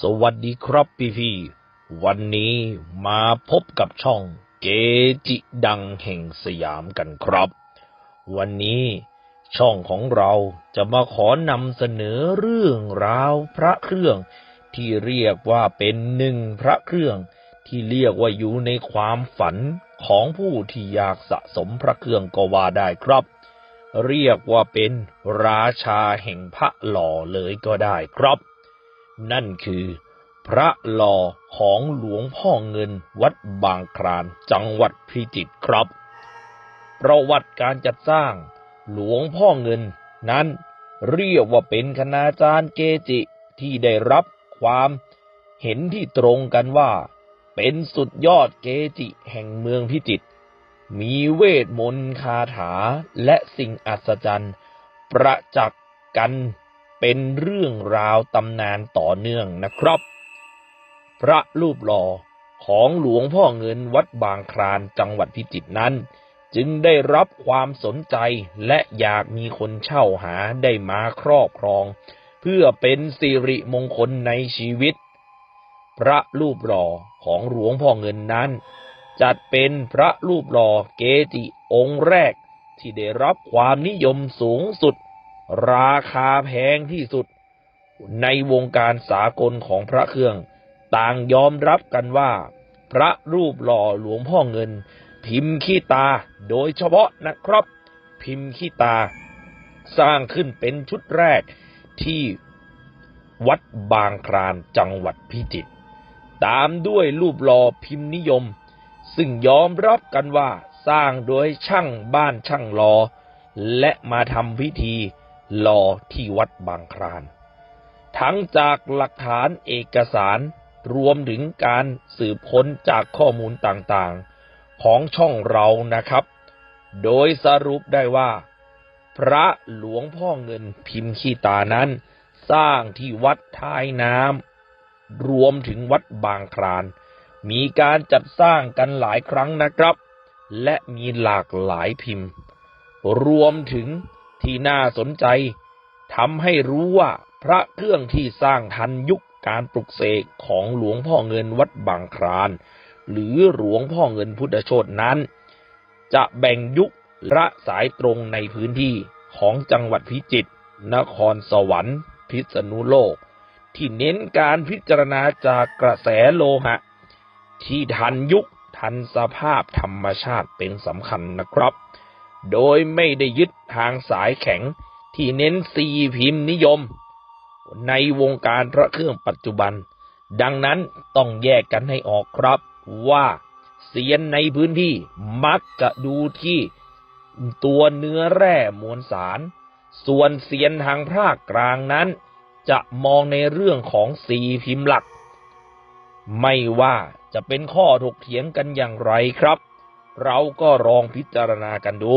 สวัสดีครับพี่พี่วันนี้มาพบกับช่องเกจิดังแห่งสยามกันครับ วันนี้ช่องของเราจะมาขอนำเสนอเรื่องราวพระเครื่อง ที่เรียกว่าเป็นหนึ่งพระเครื่อง ที่เรียกว่าอยู่ในความฝันของผู้ที่อยากสะสมพระเครื่องก็ว่าได้ครับ เรียกว่าเป็นราชาแห่งพระหล่อเลยก็ได้ครับ นั่นคือพระหล่อของหลวงพ่อเงินวัดบางครานจังหวัดพิจิตรครับ ประวัติการจัดสร้างหลวงพ่อเงินนั้นเรียกว่าเป็นคณาจารย์เกจิที่ได้รับความเห็นที่ตรงกันว่า เป็นสุดยอดเกจิแห่งเมืองพิจิตรมีเวทมนต์คาถาและสิ่งอัศจรรย์ ประจักษ์กัน เป็นเรื่องราวตำนานต่อเนื่องนะครับ พระรูปหล่อของหลวงพ่อเงินวัดบางครานจังหวัดพิจิตรนั้น จึงได้รับความสนใจและอยากมีคนเช่าหาได้มาครอบครอง เพื่อเป็นสิริมงคลในชีวิต พระรูปหล่อของหลวงพ่อเงินนั้น จัดเป็นพระรูปหล่อเกจิองค์แรกที่ได้รับความนิยมสูงสุด ราคาแพงที่สุด ในวงการสากลของพระเครื่อง ต่างยอมรับกันว่า พระรูปหล่อหลวงพ่อเงิน พิมพ์ขี้ตาโดยเฉพาะนะครับ พิมพ์ขี้ตา สร้างขึ้นเป็นชุดแรกที่วัดบางครานจังหวัดพิจิตรตามด้วยรูปหล่อพิมพ์นิยม ซึ่งยอมรับกันว่าสร้างโดยช่างบ้านช่างหลอและมาทำพิธี หล่อที่วัดบางคราน ทั้งจากหลักฐานเอกสารรวมถึงการสืบค้นจากข้อมูลต่างๆ ของช่องเรานะครับ โดยสรุปได้ว่า พระหลวงพ่อเงินพิมพ์ขี้ตานั้น สร้างที่วัดท้ายน้ำรวมถึงวัดบางคราน มีการจัดสร้างกันหลายครั้งนะครับ และมีหลากหลายพิมพ์ รวมถึง ที่น่าสนใจทำให้รู้ว่าพระเครื่องที่สร้างทันยุคการปลุกเสกของหลวงพ่อเงินวัดบางคราน หรือหลวงพ่อเงินพุทธโชตนั้น จะแบ่งยุคละสายตรงในพื้นที่ของจังหวัดพิจิตรนครสวรรค์ พิษณุโลก ที่เน้นการพิจารณาจากกระแสโลหะ ที่ทันยุคทันสภาพธรรมชาติเป็นสำคัญนะครับ โดยไม่ได้ยึดทางสายแข็งที่เน้นซีพิมพ์นิยม ในวงการพระเครื่องปัจจุบัน ดังนั้นต้องแยกกันให้ออกครับว่าเซียนในพื้นที่มักจะดูที่ตัวเนื้อแร่มวลสาร ส่วนเซียนทางภาคกลางนั้น จะมองในเรื่องของสีพิมพ์หลัก ไม่ว่าจะเป็นข้อถกเถียงกันอย่างไรครับ เราก็ลองพิจารณากันดู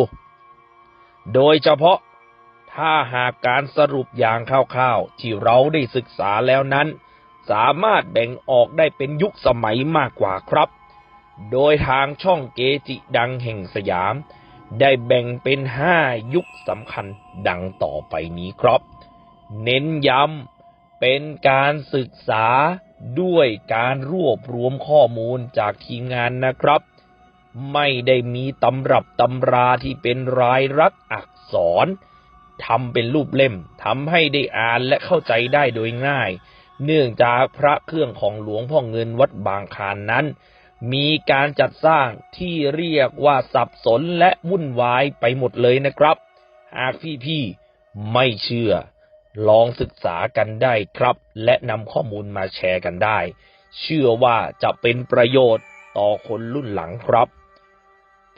โดยเฉพาะถ้าหากการสรุปอย่างคร่าวๆ ที่เราได้ศึกษาแล้วนั้น สามารถแบ่งออกได้เป็นยุคสมัยมากกว่าครับ โดยทางช่องเกจิดังแห่งสยาม ได้แบ่งเป็นห้ายุคสำคัญดังต่อไปนี้ครับ เน้นย้ำเป็นการศึกษาด้วยการรวบรวมข้อมูลจากทีมงานนะครับ ไม่ได้มีตำรับตำราที่เป็นรายรักอักษรทำเป็นรูปเล่มทำให้ได้อ่านและเข้าใจได้โดยง่าย เนื่องจากพระเครื่องของหลวงพ่อเงินวัดบางคานนั้น มีการจัดสร้างที่เรียกว่าสับสนและวุ่นวายไปหมดเลยนะครับ หากพี่ๆไม่เชื่อ ลองศึกษากันได้ครับ และนำข้อมูลมาแชร์กันได้ เชื่อว่าจะเป็นประโยชน์ต่อคนรุ่นหลังครับ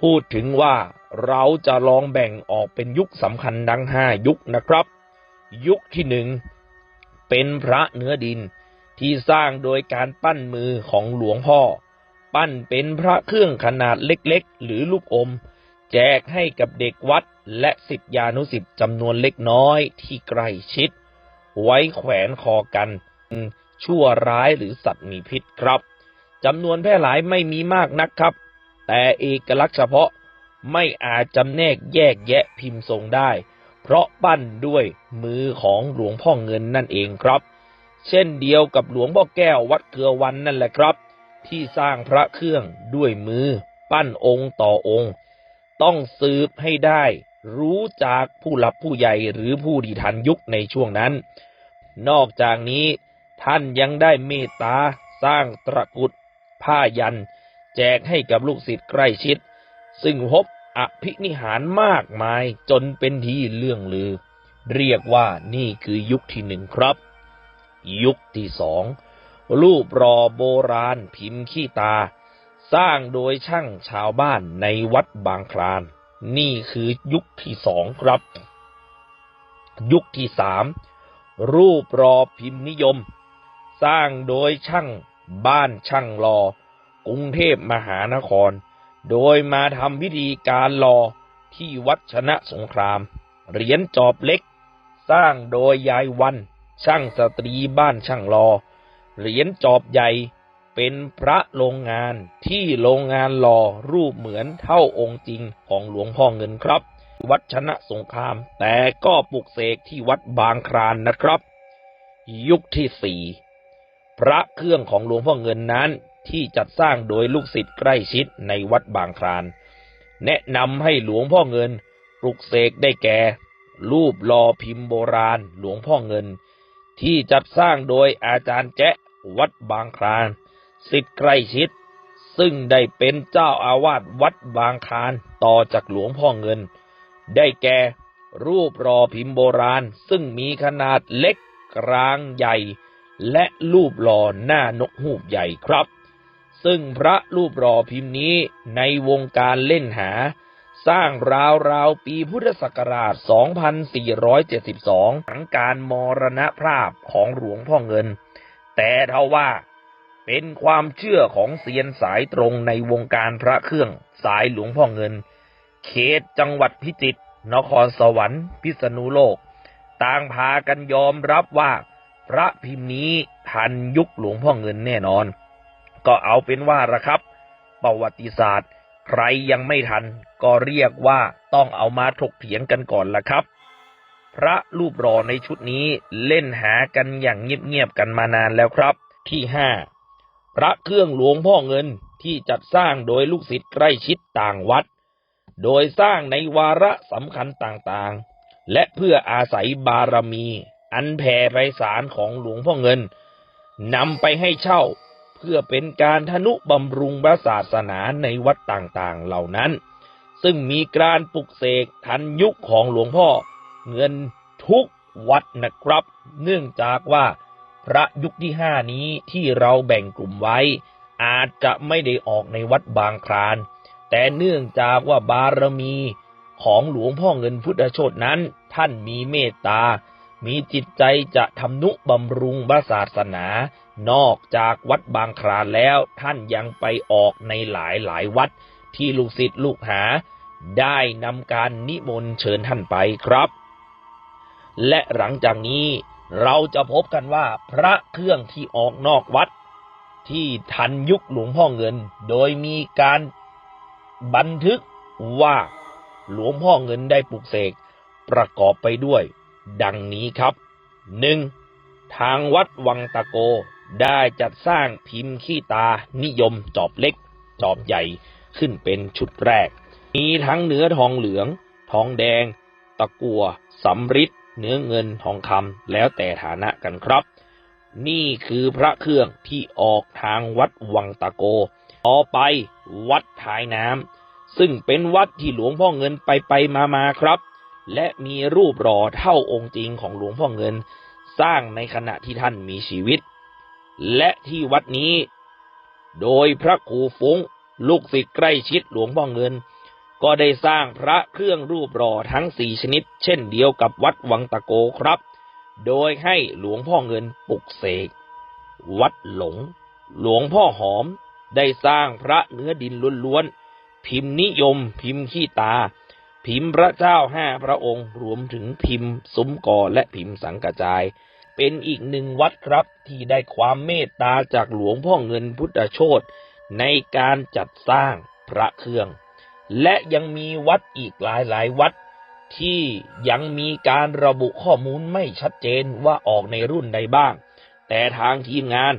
พูดถึงว่าเราจะลองแบ่งออกเป็นยุคสำคัญดังห้ายุคนะครับ ยุคที่หนึ่งเป็นพระเนื้อดินที่สร้างโดยการปั้นมือของหลวงพ่อ ปั้นเป็นพระเครื่องขนาดเล็กๆ หรือลูกอม แจกให้กับเด็กวัดและสิทธิานุสิทธิ์จำนวนเล็กน้อยที่ใกล้ชิด ไว้แขวนคอกัน ชั่วร้ายหรือสัตว์มีพิษครับจำนวนแพร่หลายไม่มีมากนักครับ แต่เอกลักษณ์เฉพาะไม่อาจจำแนกแยกแยะพิมพ์ทรงได้ เพราะปั้นด้วยมือของหลวงพ่อเงินนั่นเองครับ เช่นเดียวกับหลวงพ่อแก้ววัดเกลือวันนั่นแหละครับ ที่สร้างพระเครื่องด้วยมือ ปั้นองค์ต่อองค์ ต้องสืบให้ได้ รู้จากผู้หลับผู้ใหญ่หรือผู้ที่ทันยุคในช่วงนั้น นอกจากนี้ท่านยังได้เมตตาสร้างตระกุดผ้ายัน จกให้กับลูกศิษย์ใกล้ชิด ซึ่งพบอภินิหารมากมายจนเป็นที่เลื่องลือ เรียกว่านี่คือยุคที่หนึ่งครับ ยุคที่สองรูปรอโบราณพิมพ์ขี้ตา สร้างโดยช่างชาวบ้านในวัดบางคลาน นี่คือยุคที่สองครับ ยุคที่สามรูปรอพิมพ์นิยม สร้างโดยช่างบ้านช่างรอ กรุงเทพมหานคร โดยมาทำพิธีการรอที่วัดชนะสงคราม เหรียญจอบเล็ก สร้างโดยยายวัน ช่างสตรีบ้านช่างรอ เหรียญจอบใหญ่เป็นพระโรงงานที่โรงงานหล่อรูปเหมือนเท่าองค์จริงของหลวงพ่อเงินครับ วัดชนะสงคราม แต่ก็ปลุกเสกที่วัดบางครานนะครับ ยุคที่สี่พระเครื่องของหลวงพ่อเงินนั้น ที่จัดสร้างโดยลูกศิษย์ใกล้ชิดในวัดบางคราน แนะนำให้หลวงพ่อเงินปลุกเสกได้แก่ รูปหล่อพิมพ์โบราณหลวงพ่อเงิน ที่จัดสร้างโดยอาจารย์แจ๊ะวัดบางครานศิษย์ใกล้ชิด ซึ่งได้เป็นเจ้าอาวาสวัดบางครานต่อจากหลวงพ่อเงิน ได้แก่รูปรอพิมพ์โบราณ ซึ่งมีขนาดเล็กกลางใหญ่ และรูปหล่อหน้านกฮูกใหญ่ครับ ซึ่งพระรูปรอพิมพ์นี้ในวงการเล่นหา สร้างราวราวปีพุทธศักราช 2472 หลังการมรณภาพของหลวงพ่อเงิน แต่เท่าว่าเป็นความเชื่อของเซียนสายตรงในวงการพระเครื่องสายหลวงพ่อเงิน เขตจังหวัดพิจิตร นครสวรรค์ พิษณุโลก ต่างพากันยอมรับว่า พระพิมพ์นี้ทันยุคหลวงพ่อเงินแน่นอน ก็เอาเป็นว่าละครับ ประวัติศาสตร์ ใครยังไม่ทัน ก็เรียกว่าต้องเอามาถกเถียงกันก่อนละครับ พระรูปรอในชุดนี้เล่นหากันอย่างเงียบๆกันมานานแล้วครับ ที่ห้าพระเครื่องหลวงพ่อเงินที่จัดสร้างโดยลูกศิษย์ใกล้ชิดต่างวัด โดยสร้างในวาระสำคัญต่างๆ และเพื่ออาศัยบารมี อันแผ่ไพศาลของหลวงพ่อเงินนำไปให้เช่า เพื่อเป็นการทนุบำรุงพระศาสนาในวัดต่างๆเหล่านั้น ซึ่งมีการปลุกเสกทันยุคของหลวงพ่อเงินทุกวัดนะครับ เนื่องจากว่าพระยุคที่ห้านี้ที่เราแบ่งกลุ่มไว้ อาจจะไม่ได้ออกในวัดบางคราน แต่เนื่องจากว่าบารมีของหลวงพ่อเงินพุทธโชตนั้น ท่านมีเมตตา มีจิตใจจะทำนุบำรุงพระศาสนา นอกจากวัดบางครานแล้วท่านยังไปออกในหลายหลายวัดที่ลูกศิษย์ลูกหา ได้นำการนิมนต์เชิญท่านไปครับ และหลังจากนี้เราจะพบกันว่าพระเครื่องที่ออกนอกวัด ที่ทันยุคหลวงพ่อเงิน โดยมีการบันทึกว่าหลวงพ่อเงินได้ปลุกเสกประกอบไปด้วย ดังนี้ครับหนึ่งทางวัดวังตะโก ได้จัดสร้างพิมพ์ขี้ตานิยมจอบเล็ก จอบใหญ่ขึ้นเป็นชุดแรก มีทั้งเนื้อทองเหลือง ทองแดง ตะกัวสำริดเนื้อเงินทองคำแล้วแต่ฐานะกันครับ นี่คือพระเครื่องที่ออกทางวัดวังตะโก ต่อไปวัดท้ายน้ำซึ่งเป็นวัดที่หลวงพ่อเงินไปไปมามาครับ และมีรูปหล่อเท่าองค์จริงของหลวงพ่อเงิน สร้างในขณะที่ท่านมีชีวิต และที่วัดนี้ โดยพระครูฟุ้ง ลูกศิษย์ใกล้ชิดหลวงพ่อเงิน ก็ได้สร้างพระเครื่องรูปหล่อทั้งสี่ชนิด เช่นเดียวกับวัดวังตะโกครับ โดยให้หลวงพ่อเงินปลุกเสก วัดหลง หลวงพ่อหอมได้สร้างพระเนื้อดินล้วนๆ พิมพ์นิยม พิมพ์ขี้ตา พิมพ์พระเจ้าห้าพระองค์ รวมถึงพิมพ์ ซุ้มกอและพิมพ์สังกจาย เป็นอีกหนึ่งวัดครับที่ได้ความเมตตาจากหลวงพ่อเงินพุทธโชตในการจัดสร้างพระเครื่อง และยังมีวัดอีกหลายหลายวัด ที่ยังมีการระบุข้อมูลไม่ชัดเจนว่าออกในรุ่นใดบ้าง แต่ทางทีมงาน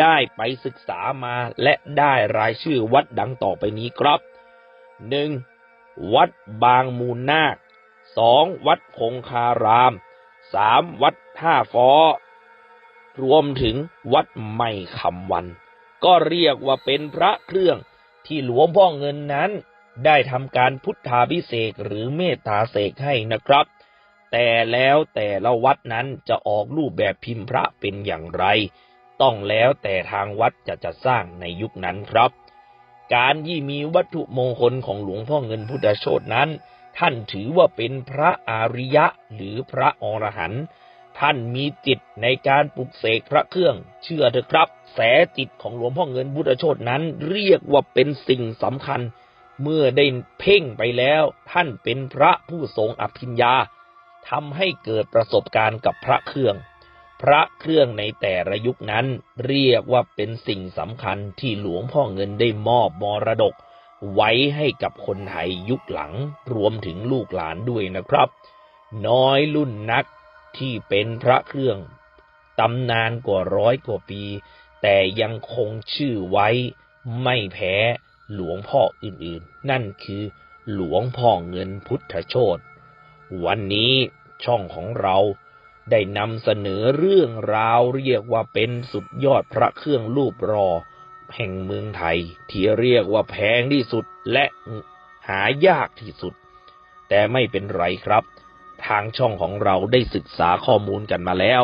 ได้ไปศึกษามาและได้รายชื่อวัดดังต่อไปนี้ครับหนึ่งวัดบางมูลนาคสองวัดคงคารามสามวัด ท่าฟอรวมถึงวัดไม่คำวัน ก็เรียกว่าเป็นพระเครื่องที่หลวงพ่อเงินนั้น ได้ทำการพุทธาพิเศษกหรือเมตตาเสกให้นะครับ แต่แล้วแต่ละวัดนั้นจะออกรูปแบบพิมพ์พระเป็นอย่างไร ต้องแล้วแต่ทางวัดจะจัดสร้างในยุคนั้นครับ การยี่มีวัตถุมงคลของหลวงพ่อเงินพุทธโชตนั้น ท่านถือว่าเป็นพระอริยะหรือพระอรหันต์ ท่านมีจิตในการปลุกเสกพระเครื่อง เชื่อเถอะครับ แสจิตของหลวงพ่อเงินพุทธโชตนั้น เรียกว่าเป็นสิ่งสำคัญ เมื่อได้เพ่งไปแล้ว ท่านเป็นพระผู้ทรงอภิญญาทำให้เกิดประสบการณ์กับพระเครื่อง พระเครื่องในแต่ละยุคนั้น เรียกว่าเป็นสิ่งสำคัญที่หลวงพ่อเงินได้มอบมรดก ไว้ให้กับคนไทยยุคหลังรวมถึงลูกหลานด้วยนะครับ น้อยรุ่นนัก ที่เป็นพระเครื่องตำนานกว่าร้อยกว่าปี แต่ยังคงชื่อไว้ไม่แพ้หลวงพ่ออื่นๆ นั่นคือหลวงพ่อเงินพุทธโชตวันนี้ช่องของเราได้นำเสนอเรื่องราวเรียกว่าเป็นสุดยอดพระเครื่องรูปรอ แห่งเมืองไทย ที่เรียกว่าแพงที่สุดและหายากที่สุด แต่ไม่เป็นไรครับ ทางช่องของเราได้ศึกษาข้อมูลกันมาแล้ว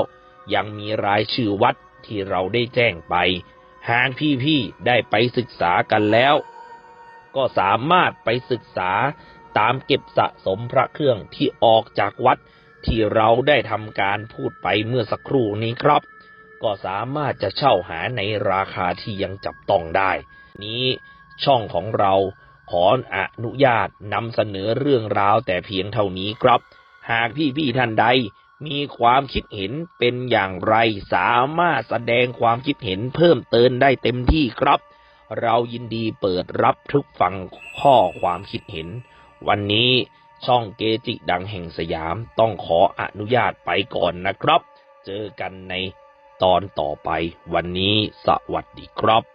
ยังมีรายชื่อวัดที่เราได้แจ้งไป หากพี่ๆได้ไปศึกษากันแล้ว ก็สามารถไปศึกษาตามเก็บสะสมพระเครื่องที่ออกจากวัดที่เราได้ทำการพูดไปเมื่อสักครู่นี้ครับ ก็สามารถจะเช่าหาในราคาที่ยังจับต้องได้ นี้ช่องของเราขออนุญาตนำเสนอเรื่องราวแต่เพียงเท่านี้ครับ หากพี่ๆท่านใดมีความคิดเห็นเป็นอย่างไรสามารถแสดงความคิดเห็นเพิ่มเติมได้เต็มที่ครับ เรายินดีเปิดรับทุกฟังข้อความคิดเห็น วันนี้ช่องเกจิดังแห่งสยามต้องขออนุญาตไปก่อนนะครับ เจอกันในตอนต่อไปวันนี้สวัสดีครับ